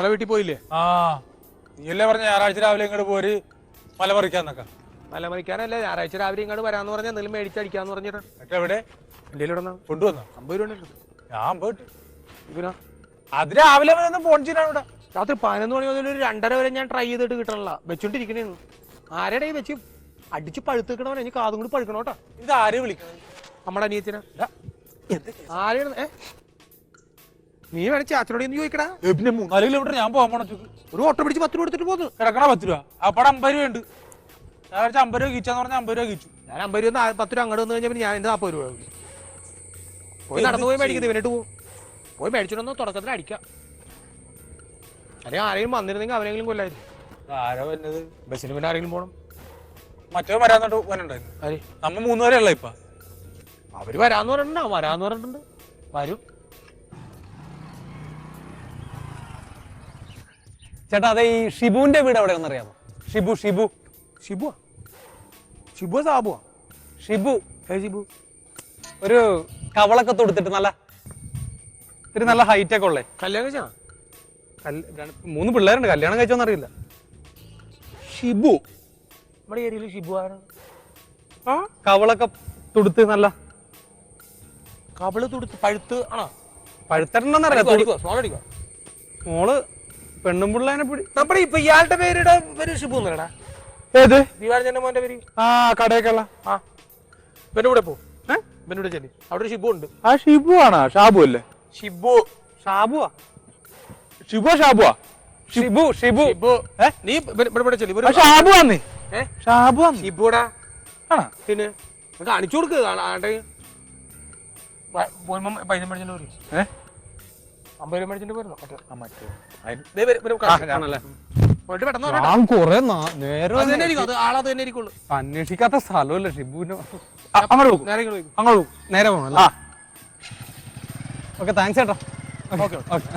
നിങ്ങളെ വീട്ടിൽ പോയില്ലേ? ആ. നീയല്ലേ പറഞ്ഞ ഞായറാഴ്ച രാവിലെ ഇങ്ങോട്ട് പോര്? മല പറിക്കാന്നൊക്കെ. മലമറിക്കാനല്ല ഞായറാഴ്ച രാവിലെ ഇങ്ങോട്ട് വരാന്ന് പറഞ്ഞാൽ എന്തെങ്കിലും മേടിച്ചടിക്കാന്ന് പറഞ്ഞിട്ട്. എന്നിട്ട് എവിടെ? എന്റെ ഇടന്ന കൊണ്ടുവന്നോ? അമ്പത് രൂപ ഉണ്ട് ഞാൻ പോയിട്ട്. ഇവനാ? അത് രാവിലെ ഫോൺ ഇവിടെ. രാത്രി പതിനൊന്ന് മണി മുതൽ ഒരു രണ്ടര വരെ ഞാൻ ട്രൈ ചെയ്തിട്ട് കിട്ടണില്ല. വെച്ചോണ്ടിരിക്കണേന്ന്. ആരുടെ ഈ വെച്ച്? അടിച്ച് പഴുത്ത് നിൽക്കണവൻ എനിക്ക് കാതും കൂടി പഴുക്കണോട്ടാ. ഇത് ആരെയും വിളിക്കണം? നമ്മുടെ അനിയത്തിനാ. ആരെയാണ്? ഏ? നീ വേണേ ചാച്ചനോട് ഒന്ന് ചോദിക്കടാ. ഏ, പിന്നെ മൂന്നാൽ കിലോമീറ്റർ ഞാൻ പോകാൻ പോണ ഒരു ഓട്ടോ പിടിച്ച് പത്ത് രൂപ എടുത്തിട്ട് പോന്നു. കിടക്കണ പത്ത് രൂപ. അപ്പടെ അമ്പത് രൂപ ഉണ്ട് വെച്ചാൽ അമ്പത് രൂപ കിച്ചാന്ന് പറഞ്ഞാൽ അമ്പത് രൂപ കിച്ചു. ഞാൻ അമ്പത് രൂപ നാ- പത്ത് രൂപ അങ്ങോട്ട് വന്നു കഴിഞ്ഞാൽ പിന്നെ ഞാൻ എന്റെ നാൽപ്പത് രൂപ ആവും. പോയി നടന്നു പോയി മേടിക്കുന്നത് പിന്നിട്ട് പോകും പോയി മേടിച്ചിട്ടൊന്ന് തുടക്കത്തിൽ അടിക്കാം. അല്ലെങ്കിൽ ആരെങ്കിലും വന്നിരുന്നെങ്കിൽ അവരെങ്കിലും കൊല്ലായിരുന്നു. ആരോ വരുന്നത് ബസ്സിന് പിന്നെ ആരെങ്കിലും പോകണം മറ്റോ വരാന്നോട്ട് വരണ്ടായിരുന്നു. ആര്? നമ്മ മൂന്നുപേരെ ഉള്ള ഇപ്പൊ? അവർ വരാന്ന് പറഞ്ഞിട്ടുണ്ട് വരാന്ന് പറഞ്ഞിട്ടുണ്ട്. വരും. ചേട്ടാ അതെ ഈ ഷിബുവിന്റെ വീട് എവിടെ അറിയാമോ ഷിബു ഷിബു. ഷിബു ഷിബു സാബു ഷിബു. ഷിബു. ഒരു കവളൊക്കെ തൊടുത്തിട്ട് നല്ല ഇത്തിരി നല്ല ഹൈറ്റ് ഒക്കെ ഉള്ളേ. കല്യാണം കഴിച്ചാ? മൂന്ന് പിള്ളേരുണ്ട്. കല്യാണം കഴിച്ചോന്ന് അറിയില്ല. ഷിബു. നമ്മുടെ ഏരിയയിൽ ഷിബു ആണ് ആ? കവളൊക്കെ തുടുത്ത് നല്ല കവൾ തുടുത്ത് പഴുത്ത് ആണോ? പഴുത്തരണ്ടെന്നറിയാം മോൾ പെണ്ണും പിള്ളേനെ പിടി നമ്മുടെ ഇപ്പൊ ഇയാളുടെ പേരുടെ പേര് ഷിബു എന്നല്ലടാ. ഏത്? ദിവാരഞ്ജന്റെ മോന്റെ പേര്. ആ കടയൊക്കെയുള്ള ആ. ഇവന്റെ കൂടെ പോ. ഇവന്റെ കൂടെ ചെല്ലി. അവിടെ ഒരു ഷിബു ഉണ്ട് ആ ഷിബു ആണോ? ഷാബു അല്ലേ? ഷിബു ഷാബുവാ? ഷിബു ഷാബുവാ? ഷിബു ഷിബു ഷിബു നീ ഇവിടെ ചെല്ലി. ഷാബു ആന്നേ. ഷാബു ആന്ന്. ഷിബുടാ ആണോ? പിന്നെ കാണിച്ചു കൊടുക്ക്. ആ- ആണ്ടെ പൈസ മേടിച്ചു വരും. ഏ? അമ്പത് രൂപ മേടിച്ചിട്ട് പോരുന്നു മറ്റേ ആ മറ്റേ. അതിന് ദേ വരും, വരും, കാണിച്ചു. ആണല്ലേ പോയിട്ട് പെട്ടെന്ന് വരട്ടെ. ഞാൻ കൊറേ നേരം അത് തന്നെ ആയിരിക്കും, അത് ആളത് തന്നെ ആയിരിക്കുള്ളൂ അന്വേഷിക്കാത്ത സ്ഥലമല്ല ഷിബുവിന്റെ ആ, അങ്ങോട്ട് പോകും. നേരെ ഇങ്ങോട്ട്. അങ്ങോട്ട് പോകും. നേരെ ആ. ഓക്കെ താങ്ക്സ് ചേട്ടാ. Okay okay.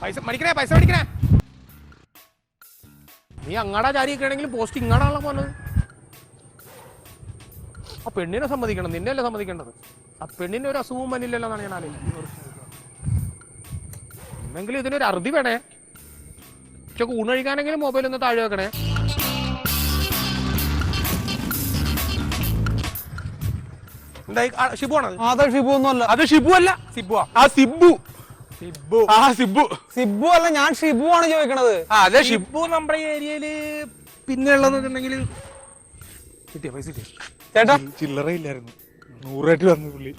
പൈസ മടിക്കണേ പൈസ മടിക്കണേ നീ അങ്ങാടാ ചാരി പോസ്റ്റ് ഇങ്ങാടാണല്ലോ പോലെ ആ പെണ്ണിനെ സമ്മതിക്കണം നിന്നെയല്ലേ സമ്മതിക്കേണ്ടത്? ആ പെണ്ണിന് ഒരു അസുഖവും വന്നില്ലല്ലോ എന്നാണ് ഞാൻ ആലോചിക്കുന്നത്. എന്നെങ്കിലും ഇതിനൊരു അറുതി വേണേ? ഉച്ചയ്ക്ക് ഊണഴിക്കാനെങ്കിലും മൊബൈൽ ഒന്ന് താഴെ വെക്കണേ. ഷിബു ആണത് അതെ? ഷിബു ഒന്നും അല്ല അത് ഷിബു അല്ല. സിബുവാ ആ. സിബു. സിബു. ആ സിബു. സിബു അല്ല ഞാൻ ഷിബു ആണ് ചോദിക്കണത്. ആ അതെ ഷിബു. നമ്മുടെ ഏരിയയിൽ പിന്നെ ഉള്ളതെന്നുണ്ടെങ്കിൽ കിട്ടിയ പൈസ കിട്ടിയ? ചേട്ടാ ചില്ലറ ഇല്ലായിരുന്നു നൂറായിട്ട് വന്നു പുള്ളി.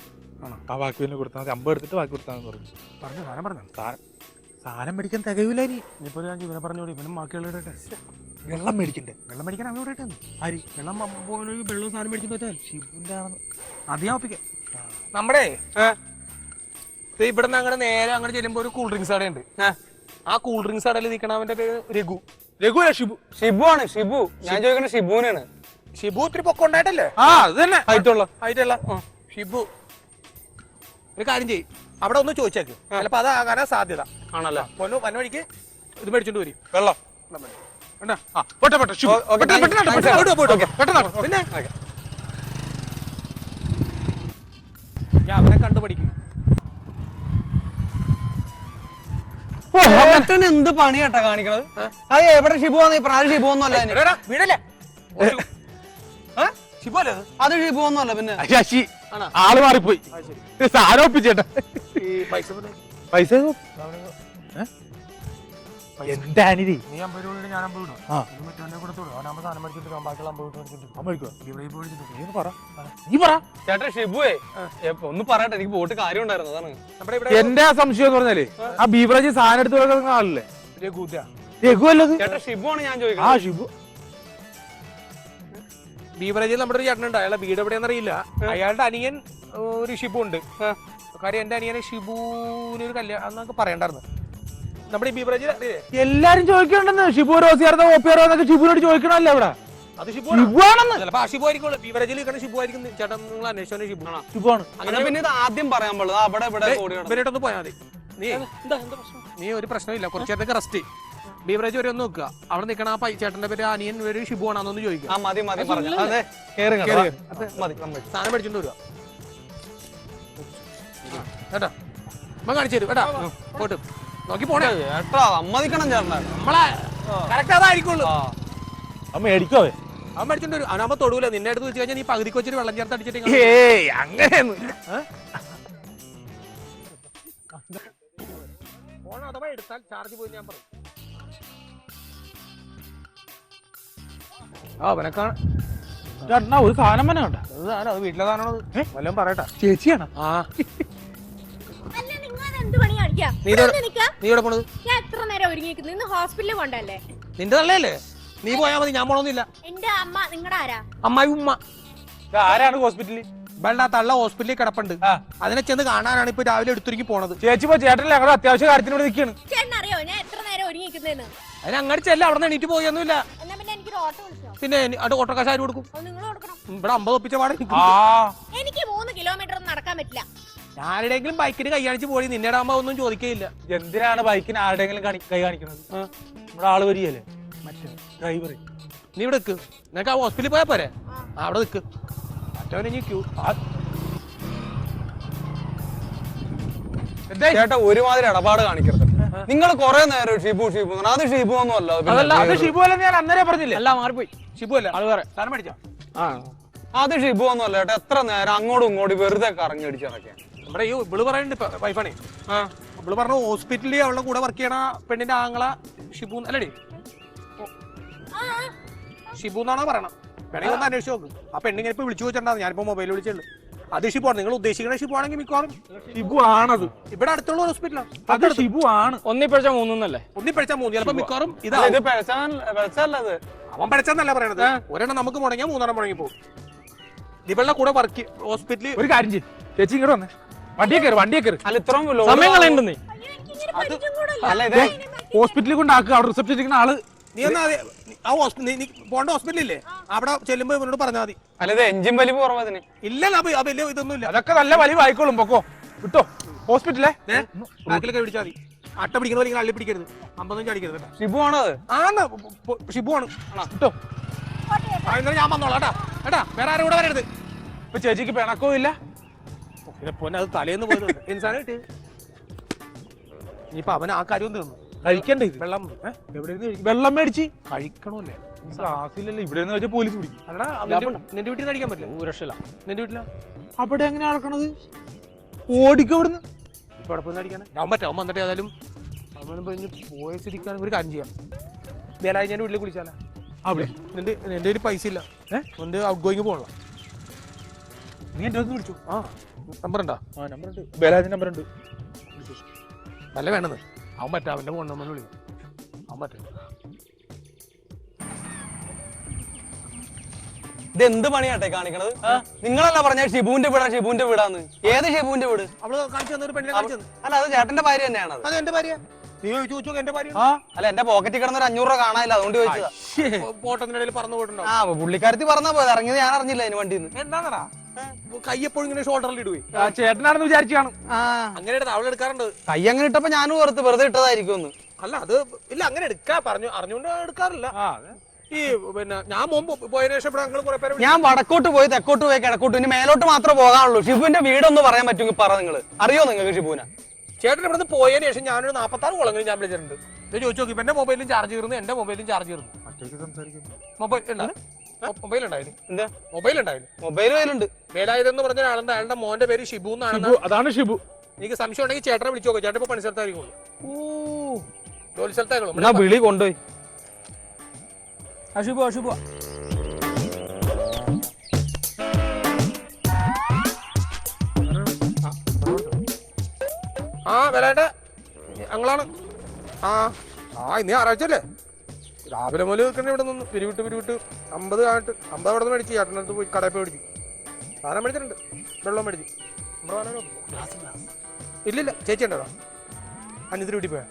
ആണോ ആ ബാക്കി പിന്നെ കൊടുത്താൽ മതി. അമ്പത് എടുത്തിട്ട് ബാക്കി കൊടുത്താൽ മതി പറഞ്ഞു. പറഞ്ഞു സാധനം പറഞ്ഞു? സാധനം മേടിക്കാൻ തികയില്ല ഇനി. ഇനിയിപ്പോൾ ഞാൻ ഇവനെ പറഞ്ഞോളൂ ഇവനും ബാക്കിയുള്ള ഇടട്ടെ. വെള്ളം മേടിക്കണ്ടേ? വെള്ളം മേടിക്കാൻ അവൻ ഇട്ടു ആരി? വെള്ളം പോകണമെങ്കിൽ വെള്ളവും സാധനം മേടിച്ചു പറ്റാൻ ശിവന്റെ ആണെന്ന്. അധികം ഞാൻ ഒപ്പിക്കാം. നമ്മുടെ ദേ ഇവിടെ നിന്ന് അങ്ങനെ നേരെ അങ്ങനെ ചെല്ലുമ്പോ ഒരു കൂൾ ഡ്രിങ്ക്സ് കടയുണ്ട്. ആ. കൂൾ ഡ്രിങ്ക്സ് കടയിൽ നിൽക്കണവന്റെ പേര് രഘു. രഘു അല്ല ഷിബു ഷിബു ആണ് ഷിബു ഞാൻ ചോദിക്കുന്നത് ഷിബുവിനാണ് ഷിബു ഒത്തിരി പൊക്കമുണ്ടായിട്ടല്ലേ? ആ അത് തന്നെ. ഹൈറ്റുള്ള ആയിട്ടല്ല ഷിബു. ഒരു കാര്യം ചെയ്യും. അവിടെ ഒന്ന് ചോദിച്ചേക്ക്. ചിലപ്പോ അതാകാനാ സാധ്യത. ആണല്ലോ? പൊന്നു വന്ന വഴിക്ക് ഇത് മേടിച്ചോണ്ട് വരും. വെള്ളം. പിന്നെ ഞാൻ അവനെ എന്ത് പണിയാട്ടാ കാണിക്കണത്? അത് എവിടെ ഷിബു ആണ് ഈ പ്രായം ഷിബു ഒന്നും അല്ല. വീടല്ലേ? ഷിബു അല്ലേ അത്? അത് ഷിബു ഒന്നും പിന്നെ ശശി. ആൾ മാറിപ്പോയി. ആ, ഇത് സാധനം ഒപ്പിച്ചേട്ടാ. ഈ പൈസ കൊണ്ട് പൈസ അവന് എന്താണിത്? നീ അമ്പത് രൂപ ഞാൻ അമ്പത് ആ. സാധനം മേടിച്ചിട്ട് ബാക്കിയുള്ള അമ്പത് മേടിച്ചിട്ട് പറ. നീ പറ. ചേട്ടാ ഷിബുവേ എപ്പ- ഒന്ന് പറയട്ടെ. എനിക്ക് പോയിട്ട് കാര്യം ഉണ്ടായിരുന്നു. അതാണ്. നമ്മുടെ എന്റെ ആ സംശയം എന്ന് പറഞ്ഞാലേ ആ. ബീവറേജ് സാധനം എടുത്തു കൊടുക്കുന്ന ആളല്ലേ? രഘുദ രഘു അല്ലത്? ചേട്ടാ ഷിബു ആണ് ഞാൻ ആ ചോദിക്കുന്നത് ഷിബു. ബീവറേജിൽ നമ്മുടെ ഒരു ചേട്ടനുണ്ട്. അയാളെ വീട് എവിടെയെന്ന് അറിയില്ല. അയാളുടെ അനിയൻ ഒരു ഷിബു ഉണ്ട്. കാര്യം എന്റെ അനിയനെ ഷിബുവിന് ഒരു കല്യാണം എന്നൊക്കെ പറയണ്ടായിരുന്നു. നമ്മുടെ ഈ ബീവറേജിൽ എല്ലാരും ചോദിക്കണ്ടെന്ന്. ഷിബു റോസിയാർന്നോ ഓപ്പിയാറോ എന്നൊക്കെ ഷിബുനോട് ചോദിക്കണല്ലേ ഇവിടെ. അത് ഷിബു ചിലപ്പോ ആ ഷിബു ആയിരിക്കുള്ളൂ. ബീവറേജിൽ നിൽക്കുന്ന ഷിബു ആയിരിക്കും. ചേട്ടൻ നിങ്ങൾ അന്വേഷിച്ചോ ഷിബു. ഷിബു ആണ്. അങ്ങനെ പിന്നെ ഇത് ആദ്യം പറയാൻ അവിടെ ഇവിടെ. ഇവരായിട്ടൊന്ന് പോയാൽ മതി. നീ നീ ഒരു പ്രശ്നമില്ല കുറച്ചേരത്തേക്ക് റെസ്റ്റ് ബീവറേജ് വരെ ഒന്ന് നോക്കുക. അവിടെ നിൽക്കണ ആ പൈ ചേട്ടന്റെ പേര് അനിയൻ വരെ ഷിബു ആണെന്നൊന്ന് ചോദിക്കുക. ആ മതി മതി പറഞ്ഞു. അതെ കേറി കേറി, കേട്ടോ. കേറി. അത് മതി സമ്മതിച്ചു. സാധനം മേടിച്ചോണ്ട് വരിക. കേട്ടോ അമ്മ കാണിച്ചു തരും. കേട്ടാ പോട്ട്. നോക്കി പോണേ. ചേട്ടാ സമ്മതിക്കണം നമ്മളെ കറക്റ്റ് അതായിരിക്കുള്ളൂ അമ്മ മേടിക്കോ അവൻ? മേടിച്ചിട്ട് വരും. അവനാകുമ്പോ തൊടൂല. നിന്നെ അടുത്ത് വെച്ച് കഴിഞ്ഞാൽ നീ പകുതിക്ക് വെച്ചൊരു വെള്ളം ചേർത്ത് അടിച്ചിട്ട് ഇങ്ങ് ഏയ് അങ്ങനെയൊന്നും ഫോൺ അഥവാ എടുത്താൽ ചാർജ് പോയി ഞാൻ പറയും. ആ അവനൊക്കെ ചേട്ടനാ ഒരു സാധനം തന്നെ കണ്ട? അത് വീട്ടിലെ സാധനം വല്ലതും പറയട്ടെ. ചേച്ചിയാണ്? ആ. നീ ഇവിടെ പോണത്? ഞാൻ എത്ര നേരം ഒരുങ്ങിയിരിക്കുന്നു? ഇന്ന് ഹോസ്പിറ്റലിൽ കൊണ്ടല്ലേ നിന്റെ നല്ലല്ലേ നീ പോയാ മതി ഞാൻ പോണൊന്നുമില്ല. എന്റെ അമ്മ നിങ്ങളുടെ ആരാ? അമ്മായി ഉമ്മ. ആരാണ് ഹോസ്പിറ്റലിൽ? വേണ്ട തള്ള ഹോസ്പിറ്റലിൽ കിടപ്പുണ്ട്. അതിനെ ചെന്ന് കാണാനാണ് ഇപ്പൊ രാവിലെ എടുത്തൊരുക്കി പോണത്. ചേച്ചി പോ ചേട്ടൻ ഞങ്ങളുടെ അത്യാവശ്യ കാര്യത്തിനോട് നിൽക്കുകയാണ് ചേട്ടൻ അറിയോ ഞാൻ എത്ര നേരം ഒരുങ്ങിയിരിക്കുന്നതെന്ന് അതിന് അങ്ങോട്ട് ചെല്ല അവിടെ നിന്ന് എണീറ്റ് പോയൊന്നുമില്ല. എന്നാ പിന്നെ എനിക്ക് ഓട്ടോ വിളിച്ചോ. പിന്നെ അത് ഓട്ടോക്കാശ് ആര് കൊടുക്കും? അത് നിങ്ങൾ കൊടുക്കണം. ഇവിടെ അമ്പത് ഒപ്പിച്ച പാടെ ആ. എനിക്ക് മൂന്ന് കിലോമീറ്റർ ഒന്നും നടക്കാൻ പറ്റില്ല. ആരുടെയെങ്കിലും ബൈക്കിന് കൈ കാണിച്ച് പോയി നിന്നെ ആകുമ്പോ ഒന്നും ചോദിക്കയില്ല. എന്തിനാണ് ബൈക്കിന് ആരുടെയെങ്കിലും കാണി കൈ കാണിക്കുന്നത്? നമ്മുടെ ആൾ വരികയല്ലേ? മറ്റേ ഡ്രൈവർ നീ ഇവിടെ നിൽക്ക് നിനക്ക് ആ ഹോസ്പിറ്റലിൽ പോയാ പോരെ? ആ. അവിടെ നിൽക്ക് മറ്റവനെ നീ ക്യൂ ചേട്ടാ ഒരുമാതിരി ഇടപാട് കാണിക്കരുത്. നിങ്ങൾ കുറെ നേരം ഷിബു ഷിബു എന്ന് പറഞ്ഞാ. അത് ഷിബു ഒന്നും അല്ല. അത് പിന്നെ അതല്ല അത് വേറൊരു- ഷിബു അല്ലെന്ന് ഞാൻ അന്നേരം പറഞ്ഞില്ലേ? അല്ല മാറിപ്പോയി. ഷിബു അല്ല. അത് വേറെ. സാധനം മേടിച്ചോ? അത് ഷിബു ഒന്നും അല്ല ചേട്ടാ എത്ര നേരം അങ്ങോട്ടും ഇങ്ങോട്ടും വെറുതെ കറങ്ങി അടിച്ചിറക്കാൻ നമ്മുടെ ഈ ഇവൾ പറയുന്നുണ്ട് വൈഫാണേ. ആ. ഇവൾ പറഞ്ഞു ഹോസ്പിറ്റലിൽ അവളുടെ കൂടെ വർക്ക് ചെയ്യണ പെണ്ണിന്റെ ആങ്ങള ഷിബു അല്ലടി. ആ, ഷിബു എന്നാണോ പറയണം വേണമെങ്കിൽ ഒന്ന് അന്വേഷിച്ച് നോക്ക്. ആ പെണ്ണിങ്ങനെ ഇപ്പൊ വിളിച്ചു വെച്ചിട്ടുണ്ടാവും ഞാനിപ്പോ മൊബൈൽ വിളിച്ചുള്ളൂ അത് ഷിബു ആണ്. നിങ്ങൾ ഉദ്ദേശിക്കുന്ന ഷിബു ആണെങ്കിൽ മിക്കവാറും ഷിബു ആണത്. ഇവിടെ അടുത്തുള്ള ഹോസ്പിറ്റലാണ് അത് ഷിബു ആണ്. ഒന്നിപ്പഴിച്ച മൂന്നല്ലേ ഒന്നി പഠിച്ചാൽ മൂന്ന്. ചിലപ്പോ മിക്കവാറും ഇതാ ഇത് അവൻ പഠിച്ചെന്നല്ല പറയണത്. ഒരെണ്ണം നമുക്ക് മുടങ്ങിയാൽ മൂന്നെണ്ണം മുടങ്ങി പോകും. ഇവളുടെ കൂടെ വർക്ക് ഹോസ്പിറ്റലിൽ ഒരു കാര്യം ചെയ്യും. ചേച്ചി ഇങ്ങോട്ട് വന്നേ. വണ്ടിയെ കയറി വണ്ടിയെ കയറി അല്ല ഇത്രയും സമയം. കളയണ്ടെന്നേ. അല്ല ഹോസ്പിറ്റലിൽ കൊണ്ടാക്കുക അവിടെ റിസപ്ഷൻ ഇരിക്കുന്ന ആൾ നീ എന്നാ ആ ഹോസ്പിറ്റൽ നീ പോണ്ട ഹോസ്പിറ്റലില്ലേ അവിടെ ചെല്ലുമ്പോ ഇവനോട് പറഞ്ഞാൽ മതി. അല്ലത് എഞ്ചിൻ വലിവ് കുറവതിന് ഇല്ല വലിയ ഇതൊന്നും ഇല്ല. അതൊക്കെ നല്ല വലിവ് ആയിക്കോളും പൊക്കോ. കിട്ടോ ഹോസ്പിറ്റലേ ബാക്കിലൊക്കെ പിടിച്ചാൽ മതി. അട്ട പിടിക്കുന്ന പോലെ അള്ളി പിടിക്കരുത്. അമ്പതും അടിക്കരുത് ഷിബു ആണത് ആണ് ഷിബു ആണ്? കിട്ടോ ഇന്നലെ ഞാൻ വന്നോളാം കേട്ടാ. കേട്ടാ വേറെ ആരും കൂടെ വരരുത്. ഇപ്പൊ ചേച്ചിക്ക് പിണക്കവും ഇല്ല? പിന്നെ പൊന്നെ അത് തലേന്ന് പോയത് ഇൻസാനായിട്ട് കിട്ടി ഇനിയിപ്പൊ അവൻ ആ കാര്യം തീർന്നു. കഴിക്കണ്ടേ ഇത്? വെള്ളം? എവിടെ വെള്ളം മേടിച്ച് കഴിക്കണമല്ലേ? ക്ലാസ്സിലല്ലേ ഇവിടെ നിന്ന് വെച്ചാൽ പോലീസ് പിടിക്കും. അല്ലടാ നിന്റെ- നിന്റെ വീട്ടിൽ കഴിക്കാൻ പറ്റില്ല? ഊരക്ഷല നിന്റെ വീട്ടിലാ? അവിടെ എങ്ങനെ അളക്കണത് ഓടിക്കോ ഇവിടുന്ന് ഇപ്പൊ അവിടെ പോയി അടിക്കാനെ? ഞാൻ പറ്റാം അവൻ വന്നിട്ട് ഏതായാലും അവൻ പറഞ്ഞ് പോയ ഒരു കാര്യം ചെയ്യാം. വേലായി ഞാൻ വീട്ടിൽ കുളിച്ചാലേ അവിടെ. നിന്റെ നിന്റെ ഒരു പൈസ ഇല്ല. ഏഹ് നിന്റെ ഔട്ട് ഗോയിങ് പോകണം നീ എന്റെ ഒന്ന് വിളിച്ചു? ആ. നമ്പർ ഉണ്ടോ ആ നമ്പർ ഉണ്ട് ബലാജ് നമ്പർ ഉണ്ട് നല്ല വേണമെന്ന് അവൻ പറ്റാ അവന്റെ ഫോൺ നമ്മൾ വിളിക്കും. അവൻ പറ്റില്ല ഇത് എന്ത് പണിയാട്ടെ കാണിക്കണത്? നിങ്ങളല്ല പറഞ്ഞ ഷിബുവിന്റെ വീടാ ഷിബുവിന്റെ വീടാന്ന്. ഏത് ഷിബുവിന്റെ വീട്? അവൾ കാണിച്ചു തന്ന ഒരു പെണ്ണിനെ കാണിച്ചു തന്നു. അല്ല അത് ചേട്ടന്റെ ഭാര്യ തന്നെയാണ് അത് അത് എന്റെ ഭാര്യ. നീ ചോദിച്ചു ചോദിച്ചു എന്റെ ഭാര്യ. അല്ല എന്റെ പോക്കറ്റിൽ കിടന്ന ഒരു അഞ്ഞൂറ് രൂപ കാണാനില്ല അതുകൊണ്ട് ചോദിച്ചതാ. പോട്ടത്തിന്റെ ഇടയിൽ പറന്നു പോയിട്ടുണ്ടാവും ആ പുള്ളിക്കാരത്തി പറഞ്ഞാ പോയത് ഇറങ്ങിയത് ഞാൻ അറിഞ്ഞില്ല അതിന് വണ്ടിന്ന്. എന്താണടാ? കൈ എപ്പോഴും ഇങ്ങനെ ഷോൾഡറിൽ ഇടുവേ. ചേട്ടനാണെന്ന് വിചാരിച്ചു കാണും. അങ്ങനെ അവൾ എടുക്കാറുണ്ട്. കൈ അങ്ങനെ ഇട്ടപ്പോ ഞാനും ഓർത്ത് വെറുതെ ഇട്ടതായിരിക്കും ഒന്ന് അല്ല അത് ഇല്ല അങ്ങനെ എടുക്കാ പറഞ്ഞു അറിഞ്ഞുകൊണ്ട് എടുക്കാറില്ല. ആ ഈ പിന്നെ ഞാൻ മുമ്പ് പോയതിനു ശേഷം ഇവിടെ ഞങ്ങൾ കുറെ പേര് ഞാൻ വടക്കോട്ട് പോയി തെക്കോട്ട് പോയി കിടക്കോട്ട് ഇനി മേലോട്ട് മാത്രമേ പോകാനുള്ളൂ. ഷിബുവിന്റെ വീടൊന്ന് പറയാൻ പറ്റുമെങ്കിൽ പറ നിങ്ങൾ അറിയോ നിങ്ങൾക്ക് ഷിബുവിനെ? ചേട്ടൻ ഇവിടുന്ന് പോയതിനു ശേഷം ഞാനൊരു നാപ്പത്താറ് കുളങ്ങൾ ഞാൻ വിളിച്ചിട്ടുണ്ട്. ചോദിച്ചു നോക്കി എന്റെ മൊബൈലും ചാർജ് കയറുന്നു എന്റെ മൊബൈലും ചാർജ് കയറുന്നു മൊബൈൽ ഉണ്ടാ മൊബൈൽ ഉണ്ടായിരുന്നു എന്താ? മൊബൈൽ ഉണ്ടായിരുന്നു മൊബൈൽ കയ്യിലുണ്ട് വേലായുധം പറഞ്ഞ ആളുടെ അയാളുടെ മോന്റെ പേര് ഷിബു എന്നാണ് ഷിബു അതാണ് ഷിബു. എനിക്ക് സംശയം ഉണ്ടെങ്കിൽ ചേട്ടനെ വിളിച്ചു നോക്കാം. ചേട്ടൻ ഇപ്പൊ പണിസ്ഥലത്തായിരിക്കും ജോലി എന്നാ സ്ഥലത്തായിരിക്കും വിളി കൊണ്ടുപോയി. അശുഭ അശുഭ ആ വരാട്ടെ. ഞങ്ങളാണ് ആ ആ ഇന്ന് ഞായറാഴ്ച അല്ലേ? രാവിലെ മുതൽ വെക്കണ്ട ഇവിടെ നിന്ന്. പിരിവിട്ട് പിരിവിട്ട്. അമ്പത് ആയിട്ട് അമ്പത് അവിടെ നിന്ന് മേടിച്ച് ചേട്ടന്റെ അടുത്ത് പോയി കടയിൽ പോയി മേടിച്ചു. സാധനം മേടിച്ചിട്ടുണ്ട്. വെള്ളം മേടിച്ചു. ഇല്ലില്ല ചേച്ചി ഉണ്ടോ? അനിയത്തിന് വീട്ടിൽ പോയാ.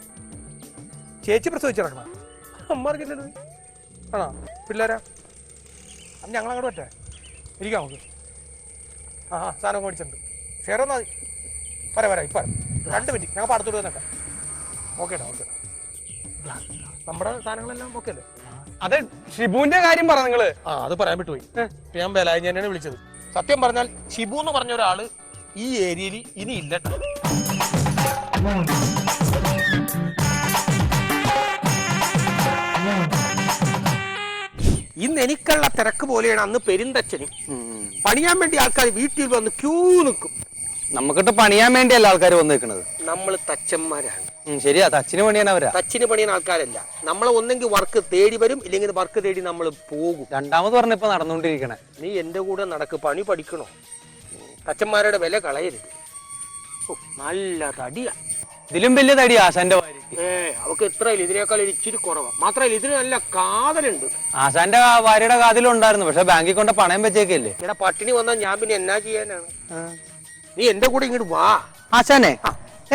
ചേച്ചി പ്രസവിച്ചിറക്കണം അമ്മമാർക്കില്ലല്ലോ ആണോ? പിള്ളേരാ? ഞങ്ങളങ്ങോട്ട് പറ്റേ ഇരിക്കാം നമുക്ക്. ആ ആ സാധനം മേടിച്ചിട്ടുണ്ട്. ഷെയർ ഒന്നാ മതി. വരാം വരാം. ഇപ്പം രണ്ട് മിനിറ്റ്. ഞങ്ങൾ പാടത്തോട്ട് വന്നേക്കാം ഓക്കേടാ ഓക്കെ നമ്മുടെ സാധനങ്ങളെല്ലാം ഓക്കെ അല്ലേ? അത് ഷിബുവിന്റെ കാര്യം പറ നിങ്ങൾ. ആ അത് പറയാൻ വിട്ടുപോയി. ഞാൻ ബലായി തന്നെയാണ് വിളിച്ചത്. സത്യം പറഞ്ഞാൽ ഷിബു എന്ന് പറഞ്ഞ ഒരാൾ ഈ ഏരിയയിൽ ഇനി ഇല്ല ഇന്ന് എനിക്കുള്ള തിരക്ക് പോലെയാണ് അന്ന് പെരുന്തച്ഛന് പണിയാൻ വേണ്ടി ആൾക്കാർ വീട്ടിൽ വന്ന് ക്യൂ നിൽക്കും. നമുക്കിട്ട് പണിയാൻ വേണ്ടിയല്ല ആൾക്കാർ വന്നിരിക്കുന്നത് നമ്മൾ തച്ചന്മാരാണ്. ശരിയാ. തച്ചിന് പണിയാൻ അവരാ. തച്ചിന് പണിയാൻ ആൾക്കാരല്ല. നമ്മളെ ഒന്നെങ്കിൽ വർക്ക് തേടി വരും ഇല്ലെങ്കിൽ വർക്ക് തേടി നമ്മൾ പോകും. രണ്ടാമത് പറഞ്ഞ ഇപ്പൊ നടന്നുകൊണ്ടിരിക്കണേ. നീ എന്റെ കൂടെ നടക്ക് പണി പഠിക്കണോ? തച്ചന്മാരുടെ വില കളയരുത്. നല്ല തടിയാ. ഇതിലും വലിയ തടി ആശാന്റെ ഏ അവക്ക് എത്ര ഇതിനേക്കാൾ ഇച്ചിരി കുറവാ. മാത്രമല്ല ഇതിന് നല്ല കാതലുണ്ട്. ആശാന്റെ ഭാര്യയുടെ കാതിലുണ്ടായിരുന്നു പക്ഷെ ബാങ്കിൽ കൊണ്ട് പണയം വെച്ചേക്കല്ലേ? പട്ടിണി വന്നാൽ ഞാൻ പിന്നെ എന്നാ ചെയ്യാനാണ്? നീ എന്റെ കൂടെ ഇങ്ങോട്ട് വാ. ആശാനെ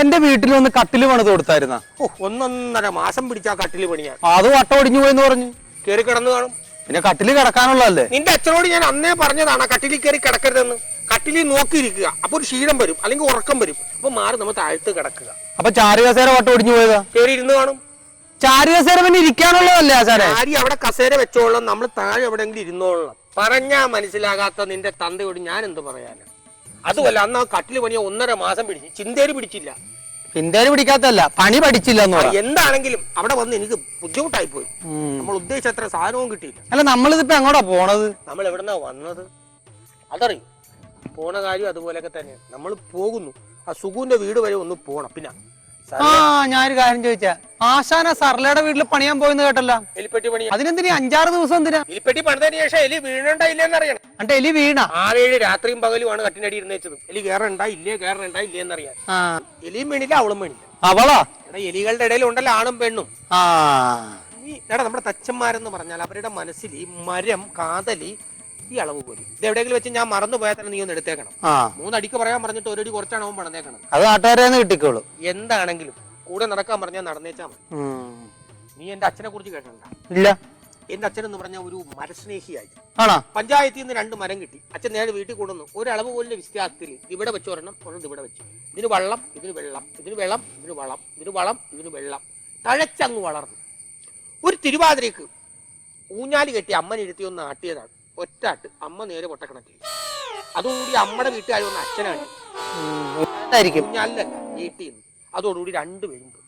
എന്റെ വീട്ടിൽ ഒന്ന് കട്ടിൽ പണിത് കൊടുത്തായിരുന്ന? ഓ ഒന്നൊന്നര മാസം പിടിച്ചാ കട്ടിൽ പണിയാ. അത് വട്ടം ഒടിഞ്ഞു പോയെന്ന് പറഞ്ഞു. കേറി കിടന്നു കാണും. പിന്നെ കട്ടിൽ കിടക്കാനുള്ളതല്ലേ? നിന്റെ അച്ഛനോട് ഞാൻ അന്നേ പറഞ്ഞതാണ് കട്ടിലിൽ കയറി കിടക്കരുതെന്ന്. കട്ടിലിൽ നോക്കിയിരിക്കുക അപ്പൊ ഒരു ക്ഷീണം വരും അല്ലെങ്കിൽ ഉറക്കം വരും. അപ്പൊ മാറി നമ്മൾ താഴ്ത്ത് കിടക്കുക. അപ്പൊ ചാരു കസേര വട്ടം ഒടിഞ്ഞു പോയതാ? കേറി ഇരുന്ന് കാണും. ചാരു കസേര പിന്നെ ഇരിക്കാനുള്ളതല്ലേ ആശാനെ? ആരി അവിടെ കസേര വെച്ചോളാം നമ്മൾ താഴെ എവിടെയെങ്കിലും ഇരുന്നോളാം പറഞ്ഞാ മനസ്സിലാകാത്ത നിന്റെ തന്തയോട് ഞാൻ എന്ത് പറയാനാ? അതുമല്ല അന്ന് ആ കട്ടിൽ പണിയ ഒന്നര മാസം പിടിച്ചു ചിന്തേരി പിടിച്ചില്ല. പിന്തേര് പിടിക്കാത്തല്ല പണി പഠിച്ചില്ല എന്താണെങ്കിലും അവിടെ വന്ന് എനിക്ക് ബുദ്ധിമുട്ടായി പോയി നമ്മൾ ഉദ്ദേശിച്ച അത്ര സാധനവും കിട്ടിയില്ല. അല്ല നമ്മളിതിപ്പോ എങ്ങോട്ടാ പോണത്? നമ്മൾ എവിടെന്നാ വന്നത്? അതറിയും? പോണ കാര്യം അതുപോലെയൊക്കെ തന്നെയാണ് നമ്മൾ പോകുന്നു. ആ സുഖുവിന്റെ വീട് വരെ ഒന്ന് പോണം. പിന്നെ ആ ഞാനൊരു കാര്യം ചോദിച്ചാ. ആശാന സർലയുടെ വീട്ടിൽ പണിയാൻ പോയെന്ന് കേട്ടല്ലോ. എലിപ്പെട്ടി പണി അതിനെന്തിനാ അഞ്ചാറ് ദിവസം എന്തിനാ? എലിപ്പെട്ടി പണിതതിന് ശേഷം എലി വീണണ്ട ഇല്ലെന്ന് അറിയണം. എന്നിട്ട് എലി വീണ? ആറേഴ് രാത്രിയും പകലുമാണ് കട്ടിനടി ഇരുന്നേച്ചത്. എലി കേറണ്ടായില്ലേ ഇല്ലേ ആ. എലിയും വീണില്ല അവളും വീണില്ല. അവളാ? എലികളുടെ ഇടയിൽ ഉണ്ടല്ലോ ആണും പെണ്ണും. ആ. എടാ നമ്മുടെ തച്ചന്മാരെന്ന് പറഞ്ഞാൽ അവരുടെ മനസ്സിൽ ഈ മരം കാതലി ഈ അളവ് പോലും. ഇത് എവിടെയെങ്കിലും വെച്ച് ഞാൻ മറന്നു പോയാൽ തന്നെ നീ ഒന്ന് എടുത്തേക്കണം. ആ. മൂന്നടിക്ക് പറയാൻ പറഞ്ഞിട്ട് ഒരടി കുറച്ചാണ് അവൻ പറഞ്ഞേക്കണം അത് നാട്ടുകാരെ കിട്ടിക്കോളൂ. എന്താണെങ്കിലും കൂടെ നടക്കാൻ പറഞ്ഞാൽ നടന്നേച്ചാ മതി. ഉം. നീ എന്റെ അച്ഛനെ കുറിച്ച് കേട്ടണ്ട ഇല്ല. എന്റെ അച്ഛൻ എന്ന് പറഞ്ഞ ഒരു മരസ്നേഹിയായി. ആണോ? പഞ്ചായത്തിൽ നിന്ന് രണ്ട് മരം കിട്ടി. അച്ഛൻ നേരെ വീട്ടിൽ കൊണ്ടുവന്നു. ഒരളവ് പോലെ വിശ്വാസത്തിൽ ഇവിടെ വെച്ച് ഒരെണ്ണം ഒരെണ്ണം ഇവിടെ വെച്ച്. ഇതിന് വള്ളം ഇതിന് വെള്ളം ഇതിന് വെള്ളം ഇതിന് വളം ഇതിന് വളം ഇതിന് വെള്ളം. തഴച്ചങ്ങ് വളർന്നു. ഒരു തിരുവാതിരക്ക് ഊഞ്ഞാലി കെട്ടി അമ്മനിരുത്തി ഒന്ന് ആട്ടിയതാണ്. ഒറ്റാട്ട് അമ്മ നേരെ പൊട്ടക്കണക്കി അതോടുകൂടി അമ്മയുടെ വീട്ടുകാർ വന്ന അച്ഛനാണ്. ആയിരിക്കും വീട്ടിൽ നിന്ന് അതോടുകൂടി രണ്ടുപേരും പോയി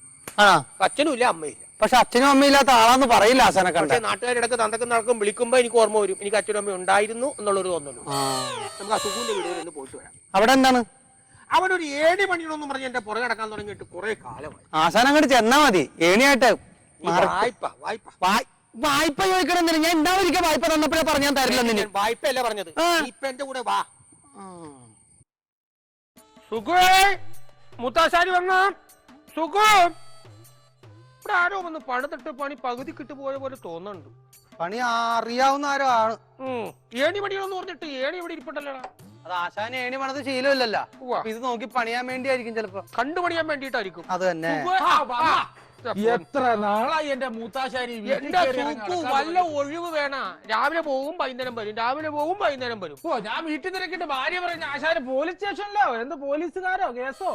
അച്ഛനും ഇല്ല അമ്മയില്ല പക്ഷെ അച്ഛനും അമ്മയില്ലാത്ത ആളാന്ന് പറയില്ല കണ്ട. നാട്ടുകാരിടക്ക് തന്തക്കും നടക്കും വിളിക്കുമ്പോ എനിക്ക് ഓർമ്മ വരും. എനിക്ക് അച്ഛനും അമ്മ ഉണ്ടായിരുന്നു എന്നുള്ളൊരു തോന്നുന്നു നമുക്ക് അസുഖിന്റെ വീട് വരെ പോയിട്ട് വരാം. അവിടെ എന്താണ്? അവനൊരു ഏണി പണിയണമെന്ന് പറഞ്ഞ് എന്റെ പുറകെ നടക്കാൻ തുടങ്ങിയിട്ട് കുറെ കാലമായി. ആസാനം അങ്ങോട്ട് ചെന്നാ മതി. ഏണിയായിട്ട് വായ്പ വായ്പ. വായ്- വായ്പ ചോദിക്കണമെന്നില്ല ഞാൻ എന്താ വായ്പ തന്നപ്പോഴേ പറഞ്ഞാൽ തരില്ല നിന്നെ വായ്പ അല്ല പറഞ്ഞത്? ആ. നീ ഇപ്പൊ എന്റെ കൂടെ വാ. സുഖേ? മുത്താശാരി വന്ന? സുഖു? ഇവിടെ ആരോ വന്ന് പണിതിട്ട് പണി പകുതി കിട്ടു പോയ പോലെ തോന്നുന്നുണ്ട്. പണി അറിയാവുന്ന ആരോ ആണ്. ഉം. ഏണി പണിയാണെന്ന് പറഞ്ഞിട്ട് ഏണി ഇവിടെ ഇരിപ്പിട്ടല്ലോ അത് ആശാൻ ഏണി പണത് ശീലമില്ലല്ലോ. ഉവ്വ. അപ്പൊ ഇത് നോക്കി പണിയാൻ വേണ്ടിയായിരിക്കും ചിലപ്പോ. കണ്ടുപണിയാൻ വേണ്ടിയിട്ടായിരിക്കും. അത് തന്നെ. എത്ര നാളായി എന്റെ മൂത്താശാരി എന്റെ സൂക്കു വല്ല ഒഴിവ് വേണ. രാവിലെ പോകും വൈകുന്നേരം വരും. രാവിലെ പോകും വൈകുന്നേരം വരും. ഓ ഞാൻ വീട്ടിൽ തിരക്കിട്ട് ഭാര്യ പറഞ്ഞ ആശാരി പോലീസ് സ്റ്റേഷനിലോ എന്ത് പോലീസുകാരോ? കേസോ?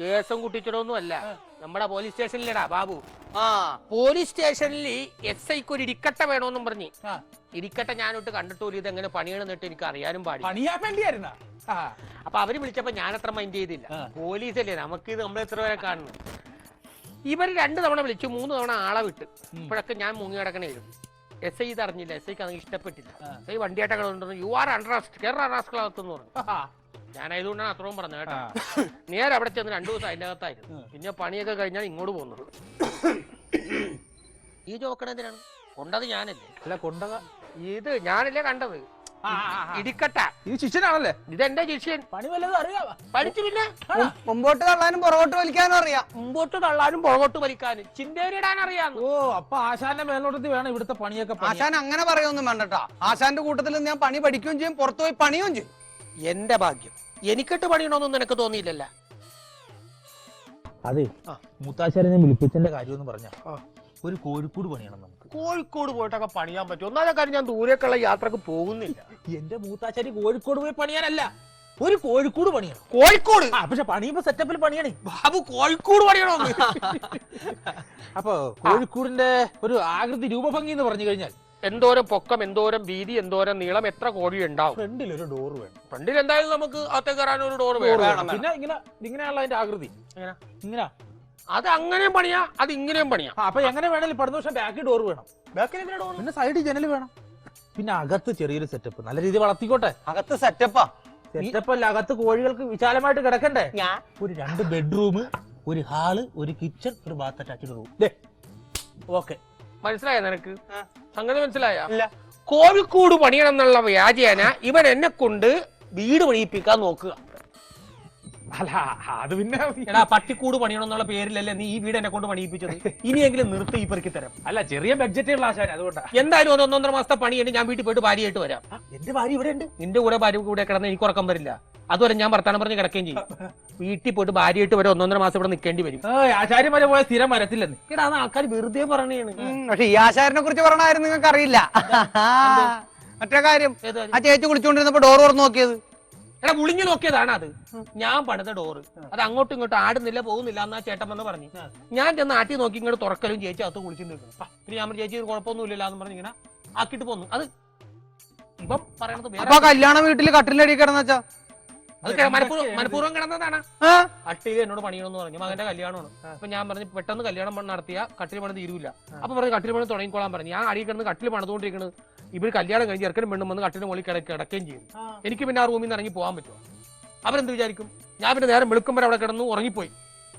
കേസും കുട്ടിച്ചിടൊന്നും അല്ല. നമ്മുടെ പോലീസ് സ്റ്റേഷനിലടാ ബാബു. ആ. പോലീസ് സ്റ്റേഷനിൽ എസ് ഐക്ക് ഒരു ഇരിക്കട്ട വേണോന്നും പറഞ്ഞ്. ഇരിക്കട്ട ഞാനോട്ട് കണ്ടിട്ടൂല ഇത് എങ്ങനെ പണിയണമെന്നിട്ട് എനിക്ക് അറിയാനും പാടില്ല. പണിയാൻ വേണ്ടിയായിരുന്ന? അപ്പൊ അവർ വിളിച്ചപ്പോ ഞാൻ അത്ര മൈൻഡ് ചെയ്തില്ല. പോലീസല്ലേ നമുക്ക് ഇത് നമ്മൾ എത്ര പേരെ കാണുന്നു? ഇവർ രണ്ട് തവണ വിളിച്ചു മൂന്ന് തവണ ആളെ വിട്ട്. ഇപ്പോഴൊക്കെ ഞാൻ മുങ്ങി കിടക്കണേരും എസ് ഐ ഇത് അറിഞ്ഞില്ല എസ് ഐക്ക് അത് ഇഷ്ടപ്പെട്ടില്ല. ഈ എസ് ഐ കൊണ്ടുവന്നു you are under arrest Kerala അറസ്റ്റിലാകത്തെന്ന് പറഞ്ഞു. ഞാൻ ഞാനായതുകൊണ്ടാണ് അത്രയും പറഞ്ഞത് കേട്ടോ. നേരെ അവിടെ ചെന്ന് രണ്ടു ദിവസം അതിന്റെ അകത്തായിരുന്നു. പിന്നെ പണിയൊക്കെ കഴിഞ്ഞാൽ ഇങ്ങോട്ട് പോകുന്നത്. ഈ ജോക്കണെന്തിനാണ് കൊണ്ടത് ഞാനല്ലേ. അല്ല കൊണ്ടത് ഇത് ഞാനല്ലേ കണ്ടത്. ഇടിക്കട്ട. ഇത് ശിഷ്യനാണല്ലേ? ഇതെന്റെ ശിഷ്യൻ. പണി വല്ലതും അറിയാവാ? പഠിച്ചു പിന്നെ. മുമ്പോട്ട് തള്ളാനും പുറകോട്ട് വലിക്കാനും അറിയാം. മുമ്പോട്ട് തള്ളാനും പുറകോട്ട് വലിക്കാനും. ചിന്തേരിടാൻ അറിയാം ഓ അപ്പൊ ആശാന്റെ മേലോട്ടത്തിൽ വേണം ഇവിടുത്തെ പണിയൊക്കെ ആശാൻ അങ്ങനെ പറയൊന്നും വേണ്ടട്ടാ ആശാന്റെ കൂട്ടത്തിൽ നിന്ന് ഞാൻ പണി പഠിക്കുകയും ചെയ്യും പുറത്തു പോയി പണിയും ചെയ്യും. എന്റെ ഭാഗ്യം. എനിക്കിട്ട് പണിയണമെന്നൊന്നും നിനക്ക് തോന്നിയില്ലല്ല? അതെ. മുത്താശ്ശേരി മൂത്താശാരിനെ വിളിപ്പിച്ചതിന്റെ കാര്യം എന്ന് പറഞ്ഞ ഒരു കോഴിക്കോട് പണിയണം നമുക്ക്. കോഴിക്കോട് പോയിട്ടൊക്കെ പണിയാൻ പറ്റും. ഒന്നാമത്തെ കാര്യം ഞാൻ ദൂരേക്കുള്ള യാത്രയ്ക്ക് പോകുന്നില്ല. എന്റെ മൂത്താശ്ശേരി കോഴിക്കോട് പോയി പണിയാനല്ല. ഒരു കോഴിക്കോട് പണിയാണ്. കോഴിക്കോട്? ആ പക്ഷെ പണിയുമ്പോ സെറ്റപ്പിൽ പണിയണേ. ബാബു കോഴിക്കോട് പണിയണോ അപ്പൊ കോഴിക്കോടിന്റെ ഒരു ആകൃതി രൂപഭംഗി എന്ന് പറഞ്ഞു കഴിഞ്ഞാൽ എന്തോരം പൊക്കം എന്തോരം വീതി എന്തോരം നീളം എത്ര കോഴി ഉണ്ടാവും? ഫ്രണ്ടിൽ ഒരു ഡോർ വേണം. ഫ്രണ്ടിൽ എന്തായാലും നമുക്ക് അകത്തേക്ക് കയറാൻ ഒരു ഡോർ വേണം. പിന്നെ ഇങ്ങനെ ഇങ്ങനെയുള്ള അതിന്റെ ആകൃതി. ഇങ്ങനെ ഇങ്ങനെ. അത് അങ്ങനെയും പണിയാ അത് ഇങ്ങനെയും പണിയാ അപ്പൊ എങ്ങനെ വേണേലും പടുന്ന പക്ഷേ ബാക്കിൽ ഡോർ വേണം. പിന്നെ സൈഡിൽ ജനൽ വേണം. പിന്നെ അകത്ത് ചെറിയൊരു സെറ്റപ്പ് നല്ല രീതിയിൽ വളർത്തിക്കോട്ടെ. അകത്ത് സെറ്റപ്പാ സെറ്റപ്പ് അല്ല അകത്ത് കോഴികൾക്ക് വിശാലമായിട്ട് കിടക്കണ്ടേ? ഞാൻ ഒരു രണ്ട് ബെഡ്റൂം ഒരു ഹാൾ ഒരു കിച്ചൺ ഒരു ബാത്ത് അറ്റാച്ച്ഡ് റൂം ഓക്കെ മനസ്സിലായ നിനക്ക്. സംഗതി മനസ്സിലായ. കോഴിക്കൂട് പണിയണം എന്നുള്ള വ്യാജേന ഇവൻ എന്നെ കൊണ്ട് വീട് പണിയിപ്പിക്കാൻ നോക്കുക. അല്ല അത് പിന്നെ എടാ പട്ടിക്കൂട് പണിയണം എന്നുള്ള പേരിലല്ലേ നീ ഈ വീട് എന്നെ കൊണ്ട് പണിയിപ്പിച്ചത്? ഇനിയെങ്കിലും നിർത്തി ഈ പെറുക്കി തരാം. അല്ല ചെറിയ ബഡ്ജറ്റ് ഉള്ള ആശാൻ അതുകൊണ്ടാ. എന്തായാലും ഒന്ന് ഒന്നൊന്നര മാസത്തെ പണിയുണ്ട് ഞാൻ വീട്ടിൽ പോയിട്ട് ഭാര്യയായിട്ട് വരാം. എന്റെ ഭാര്യ ഇവിടെ ഉണ്ട്? നിന്റെ കൂടെ ഭാര്യ കൂടെ കിടന്ന് എനിക്ക് ഉറക്കം വരില്ല. അതുവരെ ഞാൻ വർത്താനം പറഞ്ഞ് കിടക്കുകയും ചെയ്യും. വീട്ടിൽ പോയിട്ട് ഭാര്യയായിട്ട് വരെ ഒന്നൊന്നര മാസം ഇവിടെ നിൽക്കേണ്ടി വരും. ആചാര്യമാരെ പോയ സ്ഥിരം വരത്തില്ലെന്ന്. എടാ അത് ആൾക്കാർ വെറുതെ പറയണേണ് പക്ഷെ ഈ ആശാരിനെ കുറിച്ച് പറഞ്ഞായിരുന്നു നിങ്ങൾക്ക് അറിയില്ല മറ്റേ കാര്യം ആ ചേച്ചി കുളിച്ചുകൊണ്ടിരുന്നപ്പോ ഡോർ തുറന്നു നോക്കിയത്. എടാ ഉളിഞ്ഞു നോക്കിയതാണ് അത്. ഞാൻ പണിത ഡോറ് അത് അങ്ങോട്ടും ഇങ്ങോട്ടും ആടുന്നില്ല പോകുന്നില്ല എന്നാ ചേട്ടൻ വന്ന് പറഞ്ഞു. ഞാൻ ചെന്ന് ആട്ടി നോക്കി ഇങ്ങോട്ട് തുറക്കലും ചേച്ചി അത് കുളിച്ചു നിൽക്കുന്നു പിന്നെ ഞാൻ ചേച്ചി കുഴപ്പമൊന്നും കുഴപ്പമൊന്നുമില്ല എന്ന് പറഞ്ഞ് ഇങ്ങനെ ആക്കിയിട്ട് പോന്നു. അത് ഇപ്പം പറയണത് കല്യാണ വീട്ടിൽ കട്ടിലടി കിടന്ന വെച്ചാ അത് മനഃപൂർവം മനഃപൂർവം കിടന്നതാണ്. അട്ടിയിൽ എന്നോട് പണിയണമെന്ന് പറഞ്ഞു. മകന്റെ കല്യാണമാണ്. അപ്പൊ ഞാൻ പറഞ്ഞു പെട്ടെന്ന് കല്യാണം നടത്തിയ കട്ടിൽ പണി തീരൂല. അപ്പൊ പറഞ്ഞു കട്ടിൽ പണി തുടങ്ങിക്കോളാൻ പറഞ്ഞു. ഞാൻ അടിയിൽ കിടന്ന് കട്ടിൽ പണിതുകൊണ്ടിരിക്കുന്നത് ഇവർ കല്യാണം കഴിഞ്ഞ് ചെറുക്കനും പെണ്ണും വന്ന് കട്ടിന് മുകളിൽ കിട കിടക്കുകയും ചെയ്തു എനിക്ക് പിന്നെ ആ റൂമിൽ നിന്ന് ഇറങ്ങി പോകാൻ പറ്റുമോ? അവരെന്ത് വിചാരിക്കും? ഞാൻ പിന്നെ നേരം വെളുക്കും വരെ അവിടെ കിടന്നു ഉറങ്ങിപ്പോയി.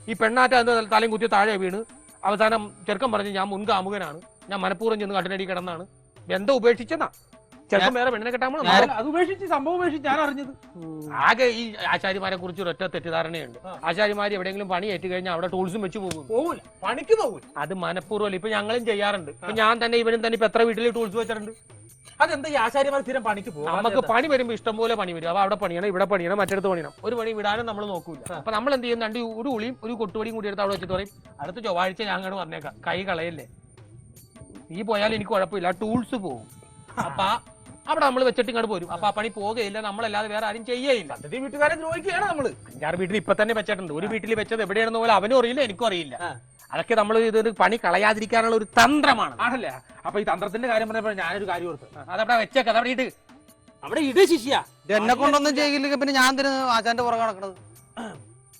ഈ പെണ്ണാറ്റ എന്താ തലയും കുത്തി താഴെ വീണ്. അവസാനം ചെറുക്കം പറഞ്ഞു ഞാൻ മുൻകാമുകനാണ്. ഞാൻ മനഃപൂർവം ചെന്ന് കട്ടിനടി കിടന്നാണ്. ബന്ധം ഉപേക്ഷിച്ചെന്നാ. ചെറുക്കൻ വേറെ പെണ്ണിനെ കെട്ടാൻ പോണു. അത് ഉപേക്ഷിച്ച് സംഭവം ഉപേക്ഷിച്ച് ഞാൻ അറിഞ്ഞത്. ആകെ ഈ ആശാരിമാരെ കുറിച്ച് ഒറ്റ തെറ്റിദ്ധാരണയുണ്ട്. ആചാര്യമാര് ആശാരിമാർ എവിടെയെങ്കിലും പണി ഏറ്റു കഴിഞ്ഞാൽ അവിടെ ടൂൾസും വെച്ച് പോകും. പോകൂല പണിക്ക് പോകൂല അത് മനഃപൂർവം ഇപ്പൊ ഞങ്ങളും ചെയ്യാറുണ്ട്. ഇപ്പൊ ഞാൻ തന്നെ ഇവനും തന്നെ ഇപ്പൊ എത്ര വീട്ടിൽ ടൂൾസ് വെച്ചിട്ടുണ്ട്? അതെന്താ ഈ സ്ഥിരം പണിക്ക് നമുക്ക് പണി വരുമ്പോൾ ഇഷ്ടം പോലെ പണി വരും. അപ്പൊ അവിടെ പണിയണം ഇവിടെ പണിയണം മറ്റടുത്ത് പണിയണം. ഒരു പണി വിടാനും നമ്മൾ നോക്കൂല. അപ്പൊ നമ്മൾ എന്ത് ചെയ്യും? രണ്ട് ഒരു ഉളിയും ഒരു കൊട്ടുപടിയും കൂടി എടുത്ത് അവിടെ വെച്ചിട്ട് പറയും അടുത്ത ചൊവ്വാഴ്ച ഞാൻ അങ്ങോട്ട് പറഞ്ഞേക്കാം കൈ കളയല്ലേ. നീ പോയാൽ എനിക്ക് കുഴപ്പമില്ല. ടൂൾസ് പോകും അപ്പൊ അവിടെ നമ്മൾ വെച്ചിട്ട് ഇങ്ങോട്ട് പോരും. അപ്പൊ ആ പണി പോകുകയില്ല നമ്മളല്ലാതെ വേറെ ആരും ചെയ്യയില്ല. പദ്ധതി വീട്ടുകാരെ ദ്രോഹിക്കുകയാണ് നമ്മൾ. അഞ്ചാറ് വീട്ടിൽ ഇപ്പൊ തന്നെ വെച്ചിട്ടുണ്ട്. ഒരു വീട്ടിൽ വെച്ചത് എവിടെയാണെന്ന് പോലെ അവനും അറിയില്ല എനിക്കും അറിയില്ല. അതൊക്കെ നമ്മൾ ഇതൊരു പണി കളയാതിരിക്കാനുള്ള ഒരു തന്ത്രമാണ്. ആണല്ലേ? അപ്പൊ ഈ തന്ത്രത്തിന്റെ കാര്യം പറഞ്ഞപ്പോ ഞാനൊരു കാര്യം ഓർത്ത്. അതവിടെ വെച്ചേക്ക അതവിടെ ഇട്ട് അവിടെ ഇട് ശിഷ്യ. ഇത് എന്നെ കൊണ്ടൊന്നും ചെയ്യില്ല പിന്നെ ഞാൻ തന്നെ ആചാന്റെ പുറകെ നടക്കണത്?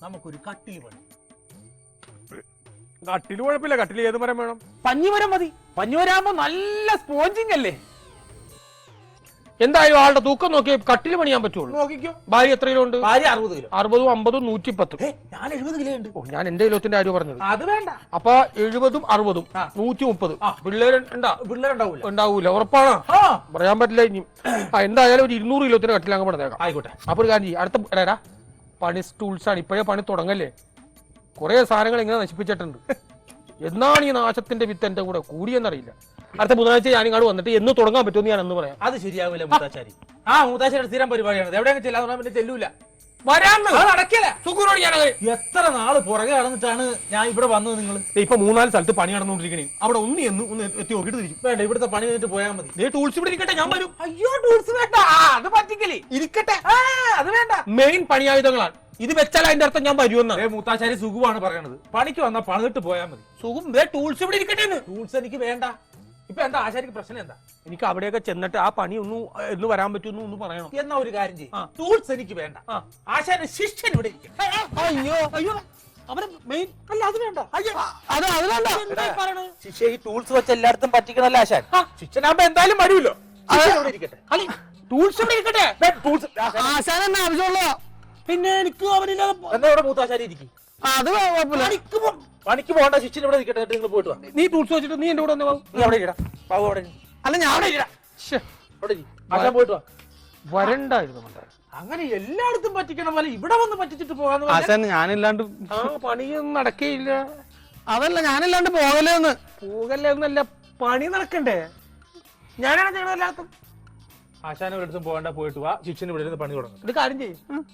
നമുക്കൊരു കട്ടിൽ പണി കട്ടിൽ കുഴപ്പമില്ല. കട്ടിൽ ഏത് മരം വേണം? പഞ്ഞിമരം മതി. പഞ്ഞിമരാകുമ്പോ നല്ല സ്പോഞ്ചിങ് അല്ലേ? എന്തായാലും ആളുടെ തൂക്കം നോക്കി കട്ടിൽ പണിയാൻ പറ്റുള്ളൂ. നോക്കിക്കോ. ഭാര്യ എത്ര കിലോ ഉണ്ട് ഭാര്യ അറുപത് കിലോ. അറുപതും അമ്പതും നൂറ്റിപ്പത്തും. പത്ത് ഞാൻ എഴുപത് കിലോ ഉണ്ട്. ഓ ഞാൻ എന്റെ കിലോത്തിന്റെ കാര്യം പറഞ്ഞത്. അത് വേണ്ട. അപ്പൊ എഴുപതും അറുപതും. നൂറ്റി മുപ്പത് ഉണ്ടാ? പിള്ളേരുണ്ടാവൂല. ഉണ്ടാവൂല. ഉറപ്പാണോ. പറയാൻ പറ്റില്ല ഇനി. ആ എന്തായാലും ഒരു ഇരുന്നൂറ് കിലോത്തിന്റെ കട്ടിൽ അങ്ങ് പണിതേക്കാം. ആയിക്കോട്ടെ. അപ്പൊ ഒരു കാര്യം അടുത്ത എടാ പണി സ്റ്റൂൾസ് ആണ്. ഇപ്പോഴേ പണി തുടങ്ങല്ലേ? കുറെ സാധനങ്ങൾ ഇങ്ങനെ നശിപ്പിച്ചിട്ടുണ്ട്. എന്നാണ് ഈ നാശത്തിന്റെ വിത്ത് എന്റെ കൂടെ കൂടിയെന്നറിയില്ല. അടുത്ത ബുധനാഴ്ച ഞാൻ ഇങ്ങോട്ട് വന്നിട്ട് എന്ന് തുടങ്ങാൻ പറ്റുമെന്ന് ഞാൻ എന്ന് പറയാം. അത് ശരിയാവില്ല മൂത്താച്ചാരി ആ മൂത്താശ്ശേരി സ്ഥിരം പരിപാടിയാണ്. എവിടെയെങ്കിലും ചെല്ലാൻ പിന്നെ ചെല്ലൂല. എത്ര നാൾ പുറകെ നടന്നിട്ടാണ് ഞാൻ ഇവിടെ വന്നത് നിങ്ങൾ ഇപ്പൊ മൂന്നാൽ സ്ഥലത്ത് പണി നടന്നുകൊണ്ടിരിക്കണേ. അവിടെ ഒന്ന് എന്ന് ഒന്ന് എത്തി നോക്കിട്ട് തിരിച്ചു. വേണ്ട ഇവിടുത്തെ പണി കഴിഞ്ഞിട്ട് പോയാൽ മതി. ടൂൾസ് ഇവിടെ ഇരിക്കട്ടെ ഞാൻ വരും. അയ്യോ ടൂൾസ് വേണ്ട. അത് പറ്റിക്കലേ. ഇരിക്കട്ടെ. അത് വേണ്ട. മെയിൻ പണിയായുധങ്ങളാണ്. ഇത് വെച്ചാൽ അതിന്റെ അർത്ഥം ഞാൻ വരുമെന്ന് മൂത്താശാരി സുഖമാണ് പറയണത്. പണിക്ക് വന്ന പണിതിട്ട് പോയാൽ മതി. സുഖം. ടൂൾസ് ഇവിടെ ഇരിക്കട്ടെ ടൂൾസ് എനിക്ക് വേണ്ട. ഇപ്പൊ എന്താ ആശാരിക്ക് പ്രശ്നം എന്താ? എനിക്ക് അവിടെയൊക്കെ ചെന്നിട്ട് ആ പണി ഒന്ന് എന്ന് വരാൻ പറ്റുമെന്ന് ഒന്ന് പറയണം. എന്നാ ഒരു കാര്യം. ചെയ്യും. ടൂൾസ് എനിക്ക് വേണ്ട. ആശാന്റെ ശിഷ്യൻ ഇവിടെ അയ്യോ അയ്യോ അവരെ മെയിൻ അല്ല അത് വേണ്ട. അത് അത് വേണ്ട. ശിഷ്യ ഈ ടൂൾസ് വെച്ച് എല്ലായിടത്തും പറ്റിക്കണല്ലേ ആശാൻ? ശിഷ്യനാകുമ്പോ എന്തായാലും വരുമല്ലോ ശിഷ്യൻ ഇവിടെ ഇരിക്കട്ടെ. ടൂൾസ് ഇവിടെ ഇരിക്കട്ടെ. ടൂൾസ് ആശാൻ എന്നെ ആവശ്യമുള്ള പിന്നെ എനിക്ക് ഇവിടെ മൂത്താശാരി ഇരിക്കും? അത് കുഴപ്പമില്ല പണിക്ക് പോകണ്ട ശിക്ഷൻ ഇവിടെ നിൽക്കട്ടെ നിങ്ങൾ പോയിട്ട് വാ. നീ ടൂൾസ് വെച്ചിട്ട് നീ എന്റെ കൂടെ വന്ന് നീ അവിടെ ഇടാ പാവ അവിടെ. അല്ല ഞാൻ അവിടെ ഇടാ അവിടെ. ആശാൻ പോയിട്ട് വാ. വരണ്ടായിരുന്നു മണ്ടാ. അങ്ങനെ എല്ലായിടത്തും പറ്റിക്കണം പോലെ ഇവിടെ വന്ന് പറ്റിച്ചിട്ട് പോകാന്ന് ആശാൻ ഞാനില്ലാണ്ട് ആ പണിയൊന്നും നടക്കേയില്ല. അതല്ല ഞാനില്ലാണ്ട് പോകലെന്ന് പോകലെന്നല്ല പണി നടക്കണ്ടേ? ഞാനാണ് ചെയ്യണല്ലാത്തും ആശാൻ ഒരിടത്തും പോകണ്ട പോയിട്ട് വാ. ശിക്ഷൻ ഇവിടെ ഇരുന്ന് പണി തുടങ്ങും ഇത് കാര്യം ചെയ്യും.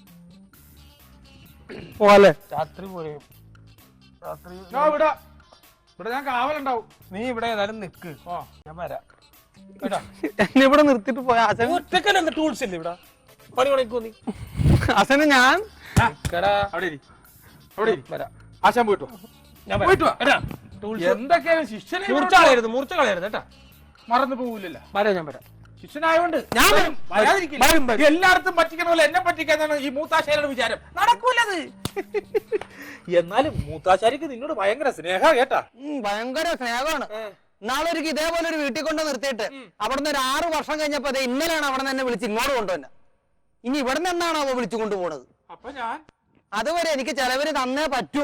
പോകല്ലേ രാത്രി പോലെ രാത്രി ഞാൻ ഇവിടെ ഇവിടെ ഞാൻ കാവലുണ്ടാവും. നീ ഇവിടെ ഏതായാലും നിക്ക്. ആ. ഞാൻ വരാം. കേട്ടാ? എന്നെ ഇവിടെ നിർത്തിട്ട് പോയ ഒറ്റക്കല്ല ടൂൾസ് ഇല്ല ഇവിടെ? പണി പണിക്കോ നീ? അസന ഞാൻ കേടാ അവിടെ ഇരി. അവിടെ ഇരി. വരാം. ആശാൻ പോയിട്ട് വാ. ഞാൻ പോയിട്ട് വാ. വരാം ടൂൾസ് എന്തൊക്കെയാണ് ശിഷ്യനെ ഇവിടെ മൂർച്ച കളയരുത് മൂർച്ച കളയരുത് കേട്ടാ. മറന്നു പോകൂലല്ലോ വരാം ഞാൻ വരാം. ശിഷ്യനായോണ്ട് ഞാൻ വരും. വരാതിരിക്കില്ല. വരും, വരും. എല്ലായിടത്തും പറ്റിക്കണ പോലെ എന്നെ പറ്റിക്കാന്നാണ് ഈ മൂത്താശാരിയുടെ വിചാരം. നടക്കൂലത്. എന്നാലും മൂത്താശാരിക്ക് നിന്നോട് ഭയങ്കര സ്നേഹ കേട്ടാ. ഉം, ഭയങ്കര സ്നേഹമാണ്. നാളൊരു ഇതേപോലെ ഒരു വീട്ടിൽ കൊണ്ട് നിർത്തിയിട്ട് അവിടുന്ന് ഒരു ആറു വർഷം കഴിഞ്ഞപ്പോ ദേ ഇന്നലെയാണ് അവിടെ നിന്ന് എന്നെ വിളിച്ച് ഇങ്ങോട്ട് കൊണ്ടുവന്നെ. ഇനി ഇവിടെ നിന്നാണ് അവ വിളിച്ചു കൊണ്ടുപോണത്? അപ്പൊ ഞാൻ അതുവരെ എനിക്ക് ചെലവര് തന്നേ പറ്റൂ.